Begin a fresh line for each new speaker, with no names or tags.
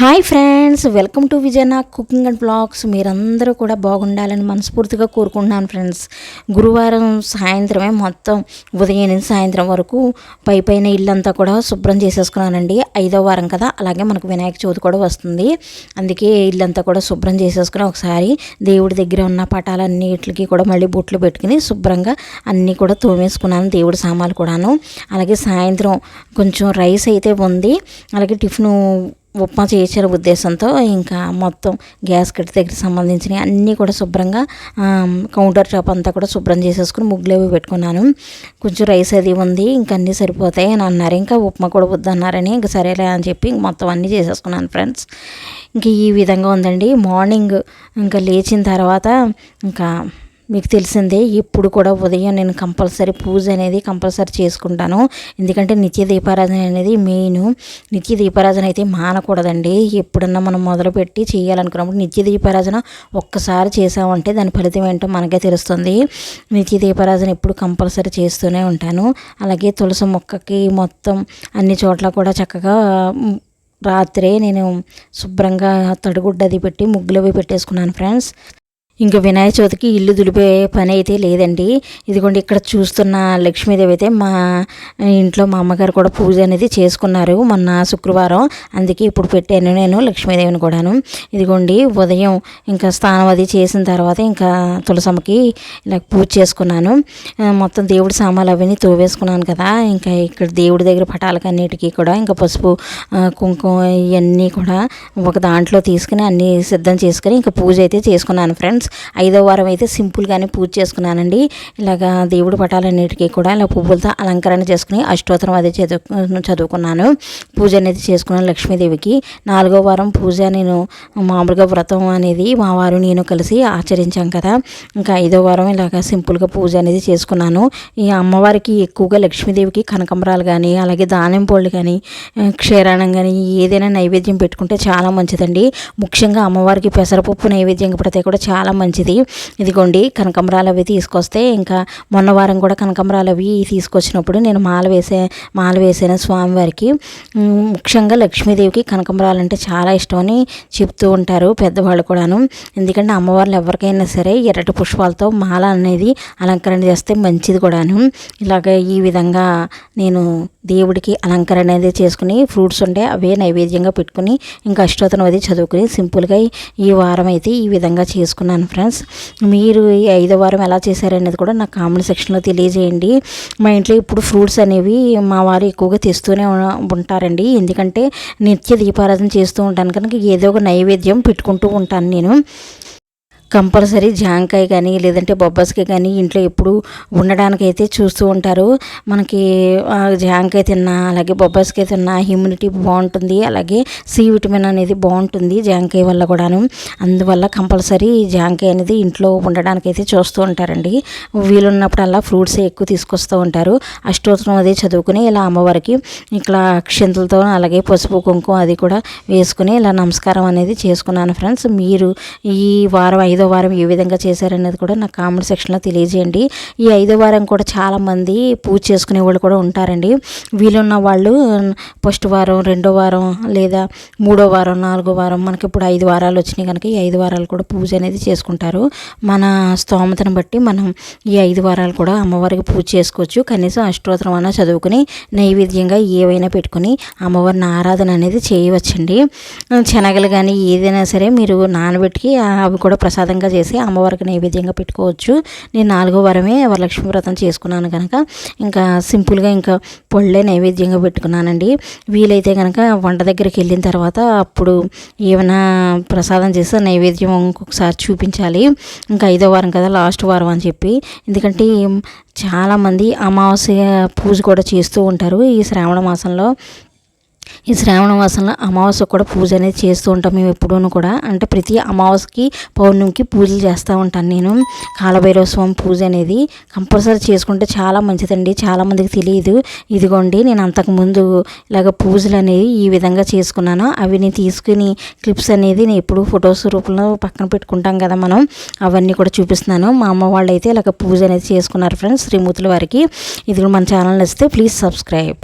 Hi friends welcome to విజయనా cooking and blogs మీరందరూ కూడా బాగుండాలని మనస్ఫూర్తిగా కోరుకుంటున్నాను ఫ్రెండ్స్ గురువారం సాయంత్రమే మొత్తం ఉదయం నుంచి సాయంత్రం వరకు పై పైన ఇల్లంతా కూడా శుభ్రం చేసేసుకున్నానండి. ఐదో వారం కదా అలాగే మనకు వినాయక చవితి కూడా వస్తుంది. అందుకే ఇల్లంతా కూడా శుభ్రం చేసేసుకుని ఒకసారి దేవుడి దగ్గర ఉన్న పటాలన్నిటికి కూడా మళ్ళీ బొట్లు పెట్టుకుని శుభ్రంగా అన్నీ కూడా తోమేసుకున్నాను దేవుడి సామాన్లు కూడాను. అలాగే సాయంత్రం కొంచెం రైస్ అయితే ఉంది. అలాగే టిఫిన్ ఉప్మా చేసే ఉద్దేశంతో ఇంకా మొత్తం గ్యాస్ కట్ దగ్గర సంబంధించిన అన్నీ కూడా శుభ్రంగా కౌంటర్ టాప్ అంతా కూడా శుభ్రం చేసేసుకుని ముగ్గులు అవి పెట్టుకున్నాను. కొంచెం రైస్ అది ఉంది ఇంకా అన్నీ సరిపోతాయి అని అన్నారు. ఇంకా ఉప్మా కూడా వద్దన్నారని ఇంకా సరేలే అని చెప్పి మొత్తం అన్నీ చేసేసుకున్నాను ఫ్రెండ్స్. ఇంక ఈ విధంగా ఉందండి. మార్నింగ్ ఇంకా లేచిన తర్వాత ఇంకా మీకు తెలిసిందే ఇప్పుడు కూడా ఉదయం నేను కంపల్సరీ పూజ అనేది కంపల్సరీ చేసుకుంటాను. ఎందుకంటే నిత్య దీపారాధన అనేది మెయిన్ నిత్య దీపారాధన అయితే మానకూడదండి. ఎప్పుడన్నా మనం మొదలుపెట్టి చేయాలనుకున్నప్పుడు నిత్య దీపారాధన ఒక్కసారి చేసామంటే దాని ఫలితం ఏంటో మనకే తెలుస్తుంది. నిత్య దీపారాధన ఎప్పుడు కంపల్సరీ చేస్తూనే ఉంటాను. అలాగే తులసి మొక్కకి మొత్తం అన్ని చోట్ల కూడా చక్కగా రాత్రే నేను శుభ్రంగా తడిగుడ్డది పెట్టి ముగ్గులు అవి పెట్టేసుకున్నాను ఫ్రెండ్స్. ఇంకా వినాయక చవితికి ఇల్లు దులిపే పని అయితే లేదండి. ఇదిగోండి ఇక్కడ చూస్తున్న లక్ష్మీదేవి అయితే మా ఇంట్లో మా అమ్మగారు కూడా పూజ అనేది చేసుకున్నారు మొన్న శుక్రవారం. అందుకే ఇప్పుడు పెట్టాను నేను లక్ష్మీదేవిని కూడాను. ఇదిగోండి ఉదయం ఇంకా స్నానం అది చేసిన తర్వాత ఇంకా తులసమ్మకి ఇలా పూజ చేసుకున్నాను. మొత్తం దేవుడి సామాన్లు అవన్నీ తోవేసుకున్నాను కదా. ఇంకా ఇక్కడ దేవుడి దగ్గర పటాలకు అన్నిటికీ కూడా ఇంకా పసుపు కుంకుమ ఇవన్నీ కూడా ఒక దాంట్లో తీసుకుని అన్నీ సిద్ధం చేసుకుని ఇంకా పూజ అయితే చేసుకున్నాను ఫ్రెండ్స్. ఐదో వారం అయితే సింపుల్గానే పూజ చేసుకున్నానండి. ఇలాగా దేవుడి పటాలన్నిటికీ కూడా ఇలా పువ్వులతో అలంకరణ చేసుకుని అష్టోత్తరం అది చదువు చదువుకున్నాను. పూజ అనేది చేసుకున్నాను లక్ష్మీదేవికి. నాలుగో వారం పూజ నేను మామూలుగా వ్రతం అనేది మా వారు నేను కలిసి ఆచరించాం కదా. ఇంకా ఐదో వారం ఇలాగ సింపుల్గా పూజ అనేది చేసుకున్నాను. ఈ అమ్మవారికి ఎక్కువగా లక్ష్మీదేవికి కనకంబరాలు కానీ అలాగే దానిం పళ్ళు కానీ క్షీరాణం కానీ ఏదైనా నైవేద్యం పెట్టుకుంటే చాలా మంచిదండి. ముఖ్యంగా అమ్మవారికి పెసరపప్పు నైవేద్యం పెడితే కూడా చాలా మంచిది. ఇదిగోండి కనకంబరాలు అవి తీసుకొస్తే ఇంకా మొన్న వారం కూడా కనకంబరాలు అవి తీసుకొచ్చినప్పుడు నేను మాల వేసే మాల వేసాను స్వామివారికి ముఖ్యంగా లక్ష్మీదేవికి కనకంబరాలు అంటే చాలా ఇష్టమని చెప్తూ ఉంటారు పెద్దవాళ్ళు కూడాను. ఎందుకంటే అమ్మవార్లు ఎవరికైనా సరే ఎర్రటి పుష్పాలతో మాల అనేది అలంకరణ చేస్తే మంచిది కూడాను. ఇలాగ ఈ విధంగా నేను దేవుడికి అలంకరణ అనేది చేసుకుని ఫ్రూట్స్ ఉంటే అవే నైవేద్యంగా పెట్టుకుని ఇంకా అష్టోత్తరం అది చదువుకుని సింపుల్గా ఈ వారం అయితే ఈ విధంగా చేసుకున్నాను. ఫ్రెండ్స్ మీరు ఈ ఐదో వారం ఎలా చేశారనేది కూడా నాకు కామెంట్ సెక్షన్లో తెలియజేయండి. మా ఇంట్లో ఇప్పుడు ఫ్రూట్స్ అనేవి మా వారు ఎక్కువగా తెస్తూనే ఉంటారండి. ఎందుకంటే నిత్య దీపారాధన చేస్తూ ఉంటాను. కనుక ఏదో ఒక నైవేద్యం పెట్టుకుంటూ ఉంటాను నేను. కంపల్సరీ జాంకాయ కానీ లేదంటే బొబ్బస్కాయ కానీ ఇంట్లో ఎప్పుడు ఉండడానికైతే చూస్తూ ఉంటారు. మనకి జాంకాయ తిన్నా అలాగే బొబ్బస్కాయ తిన్నా ఇమ్యూనిటీ బాగుంటుంది. అలాగే సి విటమిన్ అనేది బాగుంటుంది జాంకాయ వల్ల కూడాను. అందువల్ల కంపల్సరీ జాంకాయ అనేది ఇంట్లో ఉండడానికైతే చూస్తూ ఉంటారండి. వీలున్నప్పుడల్లా ఫ్రూట్స్ ఎక్కువ తీసుకొస్తూ ఉంటారు. అష్టోత్తరం అది చదువుకుని ఇలా అమ్మవారికి ఇట్లా అక్షంతులతో అలాగే పసుపు కుంకుమ అది కూడా వేసుకుని ఇలా నమస్కారం అనేది చేసుకున్నాను ఫ్రెండ్స్. మీరు ఈ వారం ఐదు ఐదో వారం ఏ విధంగా చేశారనేది కూడా నాకు కామెంట్ సెక్షన్లో తెలియజేయండి. ఈ ఐదో వారం కూడా చాలామంది పూజ చేసుకునే వాళ్ళు కూడా ఉంటారండి. వీలున్న వాళ్ళు ఫస్ట్ వారం రెండో వారం లేదా మూడో వారం నాలుగో వారం మనకి ఇప్పుడు ఐదు వారాలు వచ్చినాయి కనుక ఈ ఐదు వారాలు కూడా పూజ అనేది చేసుకుంటారు. మన స్తోమతను బట్టి మనం ఈ ఐదు వారాలు కూడా అమ్మవారికి పూజ చేసుకోవచ్చు. కనీసం అష్టోత్తరం అన్న చదువుకుని నైవేద్యంగా ఏవైనా పెట్టుకుని అమ్మవారిని ఆరాధన అనేది చేయవచ్చండి. శనగలు కానీ ఏదైనా సరే మీరు నానబెట్టి అవి కూడా ప్రసాదం ప్రసాదంగా చేసి అమ్మవారికి నైవేద్యంగా పెట్టుకోవచ్చు. నేను నాలుగో వారమే వరలక్ష్మి వ్రతం చేసుకున్నాను కనుక ఇంకా సింపుల్గా ఇంకా పొళ్ళే నైవేద్యంగా పెట్టుకున్నానండి. వీలైతే కనుక వంట దగ్గరికి వెళ్ళిన తర్వాత అప్పుడు ఏమైనా ప్రసాదం చేస్తే నైవేద్యం ఇంకొకసారి చూపించాలి. ఇంకా ఐదో వారం కదా లాస్ట్ వారం అని చెప్పి. ఎందుకంటే చాలామంది అమావాస్య పూజ కూడా చేస్తూ ఉంటారు ఈ శ్రావణ మాసంలో. ఈ శ్రావణ మాసంలో అమావాస్య కూడా పూజ అనేది చేస్తూ ఉంటాం మేము ఎప్పుడూ కూడా. అంటే ప్రతి అమావాస్యకి పౌర్ణమికి పూజలు చేస్తూ ఉంటాను నేను. కాలభైరవ స్వామి పూజ అనేది కంపల్సరీ చేసుకుంటే చాలా మంచిదండి. చాలామందికి తెలియదు ఇదిగోండి నేను అంతకుముందు ఇలాగ పూజలు అనేవి ఈ విధంగా చేసుకున్నాను. అవి నేను తీసుకుని క్లిప్స్ అనేది నేను ఎప్పుడు ఫొటోస్ రూపంలో పక్కన పెట్టుకుంటాం కదా మనం. అవన్నీ కూడా చూపిస్తున్నాను. మా అమ్మ వాళ్ళు అయితే ఇలాగ పూజ అనేది చేసుకున్నారు ఫ్రెండ్స్ శ్రీమూతుల వారికి. ఇది మన ఛానల్ నచ్చితే ప్లీజ్ సబ్స్క్రైబ్.